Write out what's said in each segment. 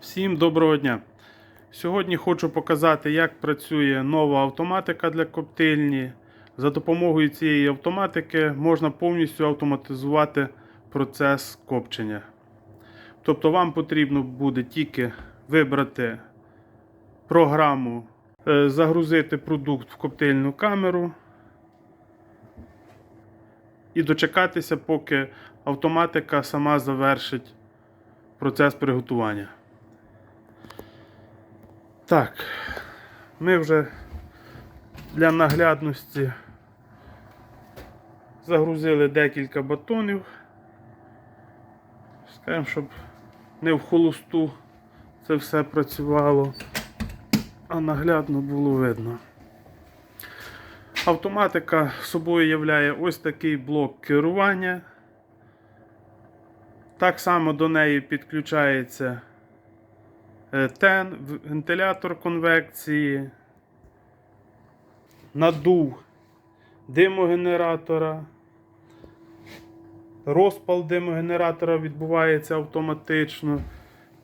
Всім доброго дня! Сьогодні хочу показати, як працює нова автоматика для коптильні. За допомогою цієї автоматики можна повністю автоматизувати процес копчення. Тобто вам потрібно буде тільки вибрати програму, е, загрузити продукт в коптильну камеру і дочекатися, поки автоматика сама завершить процес приготування. Так, ми вже для наглядності загрузили декілька батонів. Скажемо, щоб не в холосту це все працювало, а наглядно було видно. Автоматика собою являє ось такий блок керування. Так само до неї підключається тен, вентилятор конвекції, надув димогенератора. Розпал димогенератора відбувається автоматично.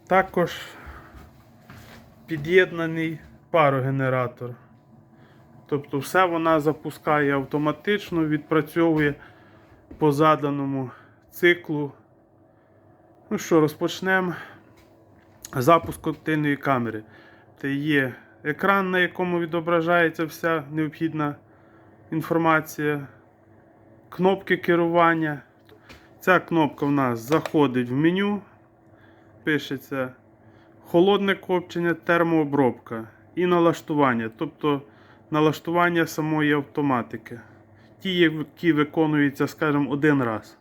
Також під'єднаний парогенератор. Тобто все вона запускає автоматично, відпрацьовує по заданому циклу. Ну що, розпочнемо запуск коктейльної камери. Це є екран, на якому відображається вся необхідна інформація, кнопки керування. Ця кнопка в нас заходить в меню, пишеться холодне копчення, термообробка і налаштування, тобто налаштування самої автоматики. Ті, які виконуються, скажімо, один раз.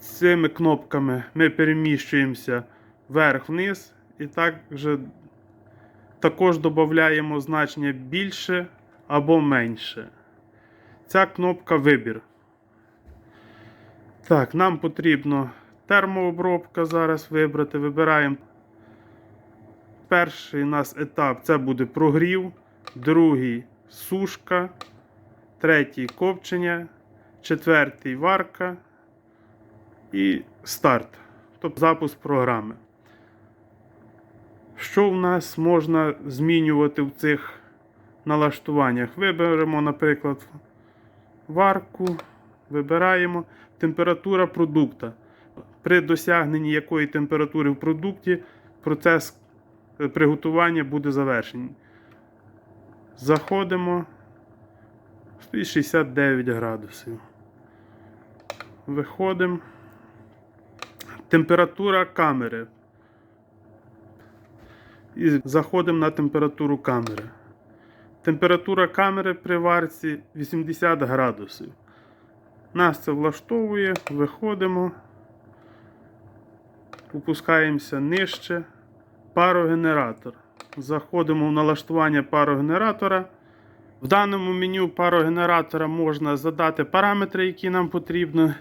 Цими кнопками ми переміщуємося вверх-вниз і також, також додаємо значення більше або менше. Ця кнопка вибір. Так, нам потрібно термообробка зараз вибрати. Вибираємо перший у нас етап це буде прогрів, другий сушка, третій копчення, четвертий варка і старт, тобто запуск програми. Що в нас можна змінювати в цих налаштуваннях? Виберемо, наприклад, варку, вибираємо температура продукта. При досягненні якої температури в продукті процес е, приготування буде завершений. Заходимо 69 градусів. Виходимо. Температура камери. І заходимо на температуру камери. Температура камери при варці 80 градусів. Нас це влаштовує, виходимо, опускаємося нижче. Парогенератор. Заходимо в налаштування парогенератора. В даному меню парогенератора можна задати параметри, які нам потрібно.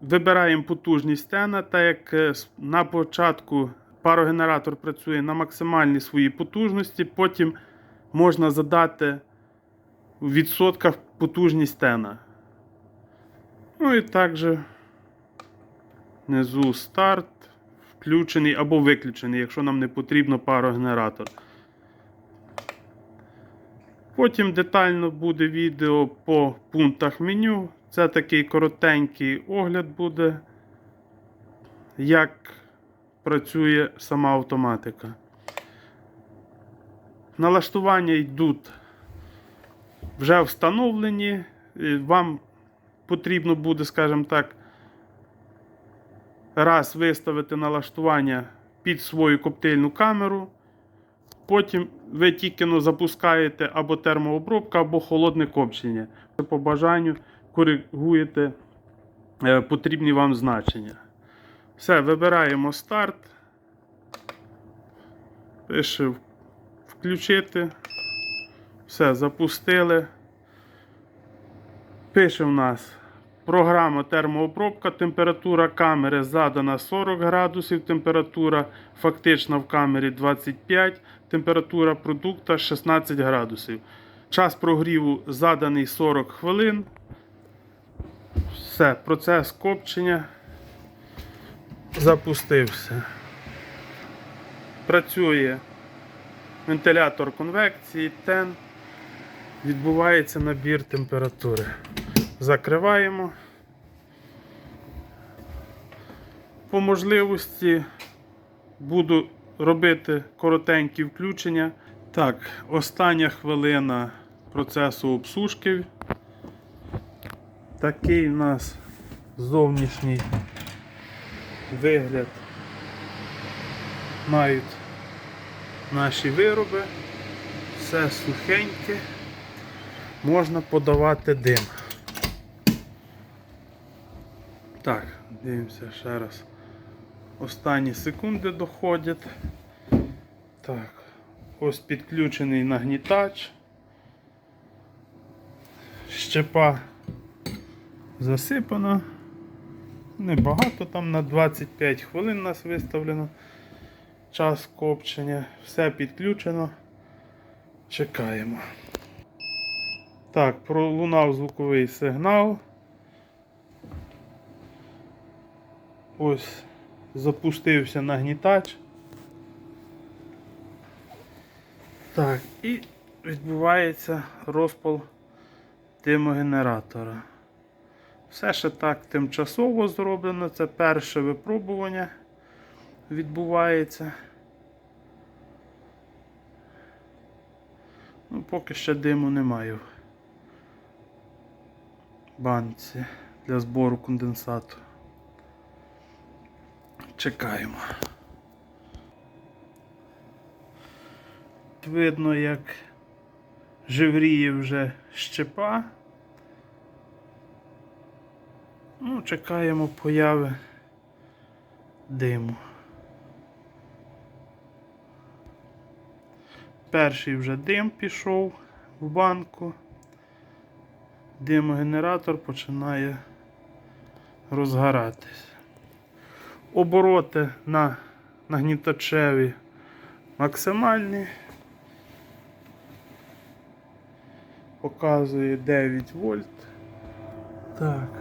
Вибираємо потужність стена, так як е, на початку парогенератор працює на максимальній своїй потужності, потім можна задати в відсотках потужність стена. Ну і також внизу старт, включений або виключений, якщо нам не потрібно парогенератор. Потім детально буде відео по пунктах меню. Це такий коротенький огляд буде, як працює сама автоматика. Налаштування йдуть вже встановлені. Вам потрібно буде, скажімо так, раз виставити налаштування під свою коптильну камеру. Потім ви тільки запускаєте або термообробка, або холодне копчення. По бажанню коригуєте е, потрібні вам значення. Все, вибираємо старт. Пише включити. Все, запустили. Пише в нас програма термообробка, температура камери задана 40 градусів, температура фактична в камері 25, температура продукта 16 градусів. Час прогріву заданий 40 хвилин. Все, процес копчення запустився. Працює вентилятор конвекції, тен. Відбувається набір температури. Закриваємо. По можливості буду робити коротенькі включення. Так, остання хвилина процесу обсушки. Такий у нас зовнішній вигляд мають наші вироби. Все сухеньке. Можна подавати дим. Так, дивимося ще раз. Останні секунди доходять. Так, ось підключений нагнітач. Щепа засипана. Небагато там на 25 хвилин у нас виставлено. Час копчення. Все підключено. Чекаємо. Так, пролунав звуковий сигнал. Ось запустився нагнітач. Так, і відбувається розпал димогенератора. Все ще так тимчасово зроблено. Це перше випробування відбувається. Ну, поки ще диму немає в банці для збору конденсату. Чекаємо. Видно, як живріє вже щепа. Ну, чекаємо появи диму. Перший вже дим пішов в банку. Димогенератор починає розгоратись. Обороти на нагнітачеві максимальні. Показує 9 вольт. Так,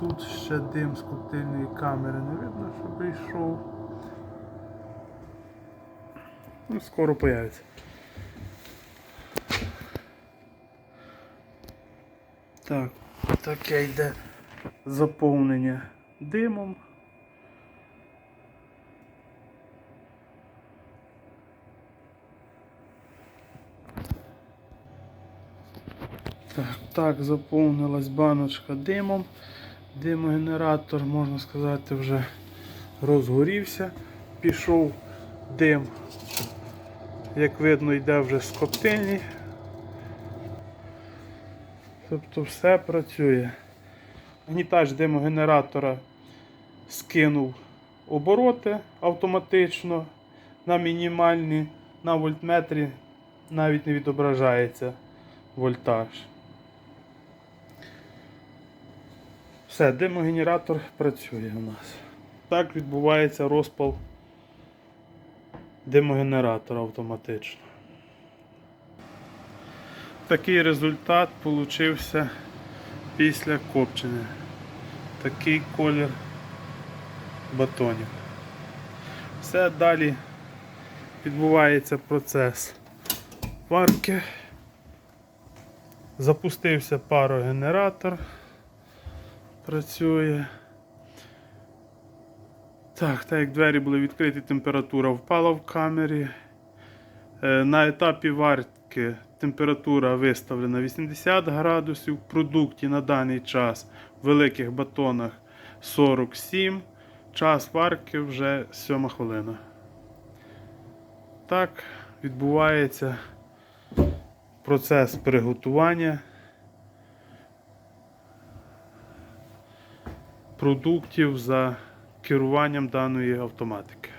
тут ще дим з коктейльної камери не видно, що прийшов. Ну, скоро появиться. Так, таке йде заповнення димом. Так, так, заповнилась баночка димом. Димогенератор, можна сказати, вже розгорівся. Пішов дим, як видно, йде вже з коптильні. Тобто все працює. Гнітач димогенератора скинув обороти автоматично на мінімальні, на вольтметрі навіть не відображається вольтаж. Все, димогенератор працює у нас. Так відбувається розпал димогенератора автоматично. Такий результат получився після копчення. Такий колір батонів. Все далі відбувається процес варки. Запустився парогенератор. Працює. Так, так як двері були відкриті, температура впала в камері. Е, На етапі варки температура виставлена 80 градусів. В продукті на даний час в великих батонах 47. Час варки вже 7 хвилина. Так відбувається процес приготування продуктів за керуванням даної автоматики.